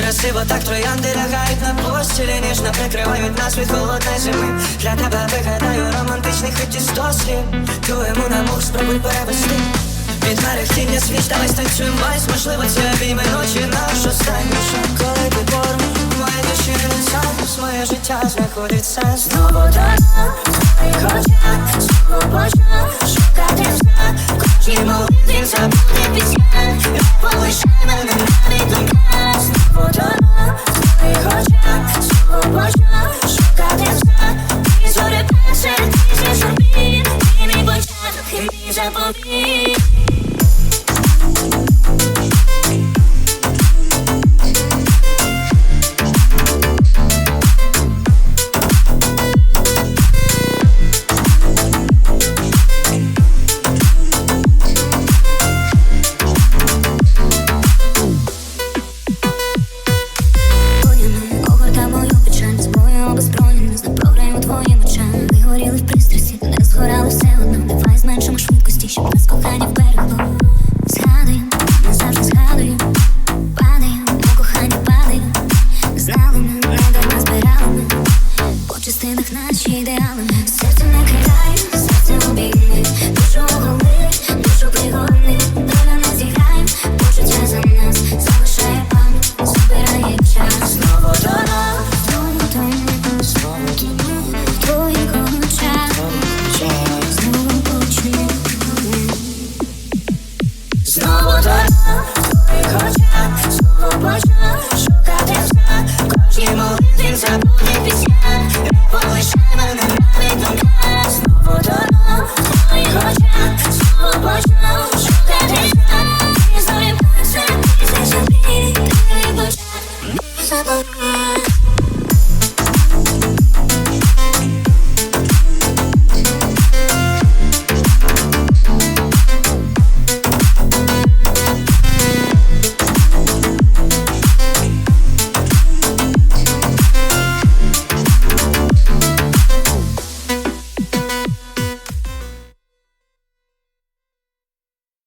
Красиво так троянди лягають на постілі Ніжно прикривають нас від холодної зими. Для тебе вигадаю романтичний хит із сто слів Ту на мух спробуй перевести. Від мерехтіння свіч, давай станцюємо вальс Можливо, це обійми ночі наш останній шаг Коли ти поруч, моє душі ренесанс Моє життя знаходить сенс. Знову дорога в обезброєним, направляємо твоїм очам. Ми в пристрасті, не згорали все одно. Давай зменшимо швидкості, щоб нас кохання вберегло Знову шукати знак Кожній молитві забути пісня Не мене навіть думка Знову дорога в шукати знак І зорі серед тисяч обійм Ти мій початок, мій забор